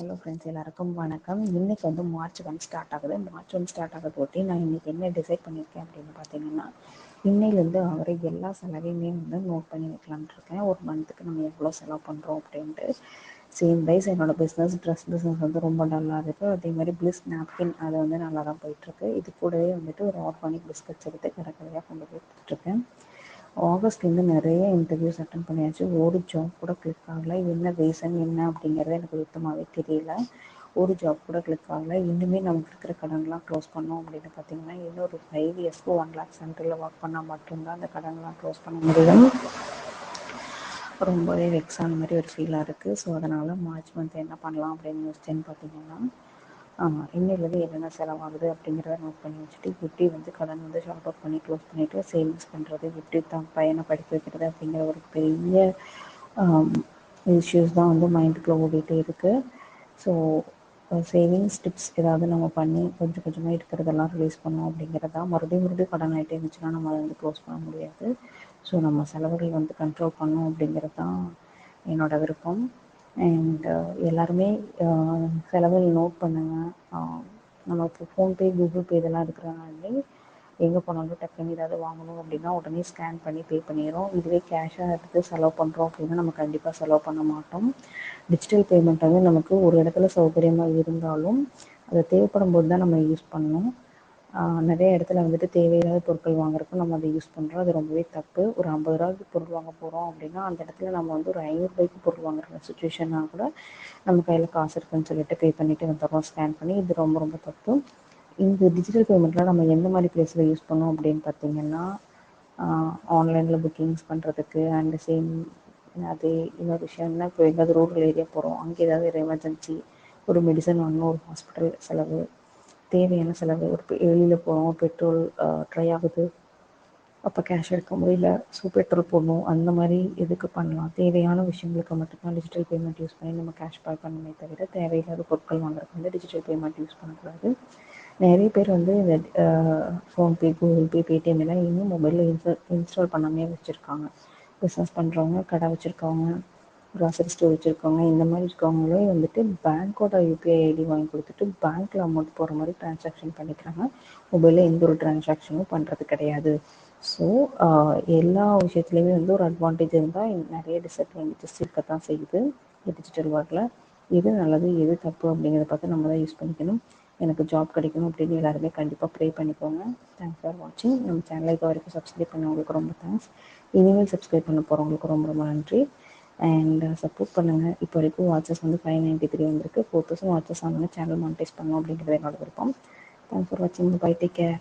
Hello friends எல்லாருக்கும் வணக்கம். இன்னைக்கு வந்து மார்ச் ஒன் ஸ்டார்ட் ஆகுது. மார்ச் ஒன் ஸ்டார்ட் ஆகுது ஒட்டி நான் இன்னைக்கு என்ன டிசைட் பண்ணியிருக்கேன் அப்படின்னு பார்த்தீங்கன்னா இன்னையிலேருந்து அவரை எல்லா செலவையுமே வந்து நோட் பண்ணி வைக்கலான் இருக்கேன். ஒரு மந்த்துக்கு நம்ம எவ்வளோ செலவு பண்ணுறோம் அப்படின்ட்டு. சேம் வைஸ் என்னோட பிஸ்னஸ் ட்ரெஸ் பிஸ்னஸ் வந்து ரொம்ப நல்லா இருக்குது அதே மாதிரி பிளிஸ் நாப்கின் அது வந்து நல்லா தான் போயிட்டுருக்கு இது கூடவே வந்துட்டு ஒரு ஆர்கானிக் பிஸ்கட்ஸ் எடுத்து கடற்கரையாக கொண்டு போய் ஆகஸ்ட்லேருந்து நிறைய இன்டர்வியூஸ் அட்டன் பண்ணியாச்சு. ஒரு ஜாப் கூட கிளிக் ஆகலை. என்ன ரீசன் என்ன அப்படிங்கிறது எனக்கு சுத்தமாகவே தெரியல. ஒரு ஜாப் கூட கிளிக் ஆகலை. இன்னுமே நமக்கு இருக்கிற கடன்லாம் க்ளோஸ் பண்ணோம் அப்படின்னு பார்த்தீங்கன்னா இன்னொரு ஃபைவ் இயர்ஸ்க்கு ஒன் லேக் சென்டரில் ஒர்க் பண்ணால் மட்டும்தான் அந்த கடன்லாம் க்ளோஸ் பண்ண முடியும். ரொம்பவே வெக்ஸ் ஆன மாதிரி ஒரு ஃபீலாக இருக்குது ஸோ அதனால் மார்ச் மந்த் என்ன பண்ணலாம் அப்படின்னு யோசிச்சேன்னு பார்த்தீங்கன்னா இன்னிலேருந்து என்னென்ன செலவாகுது அப்படிங்கிறத நோட் பண்ணி வச்சுட்டு எப்படி வந்து கடன் வந்து ஷார்ட் அவுட் பண்ணி க்ளோஸ் பண்ணிவிட்டு சேவிங்ஸ் பண்ணுறது எப்படி தான் பையனை படிக்க வைக்கிறது அப்படிங்கிற ஒரு பெரிய இஷ்யூஸ் தான் வந்து மைண்டுக்குள்ளே ஓடிட்டே இருக்குது ஸோ சேவிங்ஸ் டிப்ஸ் ஏதாவது நம்ம பண்ணி கொஞ்சம் கொஞ்சமாக இருக்கிறதெல்லாம் ரிலீஸ் பண்ணோம் அப்படிங்கிறது தான் மறுபடியும் மறுபடியும் கடன் ஆகிட்டே இருந்துச்சுன்னா நம்ம அதை வந்து க்ளோஸ் பண்ண முடியாது. ஸோ நம்ம செலவுகள் வந்து கண்ட்ரோல் பண்ணோம் அப்படிங்கிறது தான் என்னோடய விருப்பம். அண்ட் uh, எல்லாருமே uh, செலவுகள் நோட் பண்ணுங்கள் நம்ம இப்போ ஃபோன்பே கூகுள் பே இதெல்லாம் இருக்கிறனாலே எங்கே போனாலும் டக்குன்னு ஏதாவது வாங்கணும் அப்படின்னா உடனே ஸ்கேன் பண்ணி பே பண்ணிடுறோம். இதுவே கேஷாக எடுத்து செலவு பண்ணுறோம் அப்படின்னா நம்ம கண்டிப்பாக செலவு பண்ண மாட்டோம். டிஜிட்டல் பேமெண்ட் வந்து நமக்கு ஒரு இடத்துல சௌகரியமாக இருந்தாலும் அது தேவைப்படும் போது தான் நம்ம யூஸ் பண்ணணும். நிறைய இடத்துல வந்துட்டு தேவையில்லாத பொருட்கள் வாங்குறதுக்கு நம்ம அதை யூஸ் பண்ணுறோம் அது ரொம்பவே தப்பு. ஒரு ஐம்பது ரூபாய்க்கு பொருள் வாங்க போகிறோம் அப்படின்னா அந்த இடத்துல நம்ம வந்து ஒரு ஐநூறுபாய்க்கு பொருள் வாங்குற சுச்சுவேஷன்னா கூட நம்ம கையில் காசு இருக்குன்னு சொல்லிட்டு பே பண்ணிவிட்டு வந்துடுறோம் ஸ்கேன் பண்ணி. இது ரொம்ப ரொம்ப தப்பு. இந்த டிஜிட்டல் பேமெண்ட்டில் நம்ம எந்த மாதிரி ப்ளேஸில் யூஸ் பண்ணோம் அப்படின்னு பார்த்தீங்கன்னா ஆன்லைனில் புக்கிங்ஸ் பண்ணுறதுக்கு அண்ட் சேம் அது இன்னொரு விஷயம்னா இப்போ எங்கேயாவது ரூரல் ஏரியா போகிறோம் அங்கே ஏதாவது ஒரு எமர்ஜென்சி ஒரு மெடிசன் வாங்கணும் ஒரு ஹாஸ்பிட்டல் செலவு தேவையான செலவு ஒரு வெளியில் போகிறோம் பெட்ரோல் ட்ரை ஆகுது. அப்போ கேஷ் எடுக்க முடியல. ஸோ பெட்ரோல் போடணும். அந்த மாதிரி எதுக்கு பண்ணலாம்? தேவையான விஷயங்களுக்கு மட்டும்தான் டிஜிட்டல் பேமெண்ட் யூஸ் பண்ணி நம்ம கேஷ் பே பண்ணணுமே தவிர தேவையில்லாத பொருட்கள் வாங்குறதுக்கு வந்து டிஜிட்டல் பேமெண்ட் யூஸ் பண்ணக்கூடாது. நிறைய பேர் வந்து இந்த ஃபோன்பே கூகுள் பே பேடிஎம் எல்லாம் இன்னும் மொபைலில் இன்ஸ்டால் இன்ஸ்டால் பண்ணாமே வச்சுருக்காங்க. பிஸ்னஸ் பண்ணுறவங்க கடை வச்சுருக்கவங்க க்ராசரி ஸ்டோர் வச்சுருக்கவங்க இந்த மாதிரி இருக்கவங்களே வந்துட்டு பேங்க்கோட யூபிஐ ஐடி வாங்கி கொடுத்துட்டு பேங்க்கில் அமௌண்ட் போகிற மாதிரி ட்ரான்சாக்ஷன் பண்ணிக்கிறாங்க. மொபைலில் எந்த ஒரு ட்ரான்சாக்ஷனும் பண்ணுறது கிடையாது. ஸோ எல்லா விஷயத்துலையுமே வந்து ஒரு அட்வான்டேஜ் இருந்தால் நிறைய டிஸ்அட்வான்டேஜஸ் இருக்க தான் செய்யுது டிஜிட்டல் ஒர்க்கில் எது நல்லது எது தப்பு அப்படிங்கிறத பார்த்து நம்ம தான் யூஸ் பண்ணிக்கணும். எனக்கு ஜாப் கிடைக்கணும் அப்படின்னு எல்லாருமே கண்டிப்பாக ப்ரே பண்ணிக்கோங்க. தேங்க்ஸ் ஃபார் வாட்சிங் நம்ம சேனலை இப்போ வரைக்கும் சப்ஸ்கிரைப் பண்ணவங்களுக்கு ரொம்ப தேங்க்ஸ் இனிமேல் சப்ஸ்கிரைப் பண்ண போகிறவங்களுக்கு ரொம்ப ரொம்ப நன்றி. அண்ட் சப்போர்ட் uh, பண்ணுங்கள் இப்போ வரைக்கும் வாட்சஸ் வந்து ஃபைவ் நைன்ட்டி த்ரீ வந்திருக்கு. ஃபோர் தௌசண்ட் வாட்சஸ் ஆனோன்னு சேனல் மானிட்டைஸ் பண்ணணும் அப்படிங்கிறது என்னோட விருப்பம். தேங்க்ஸ் ஃபார் வாட்சிங் பை டேக் கேர்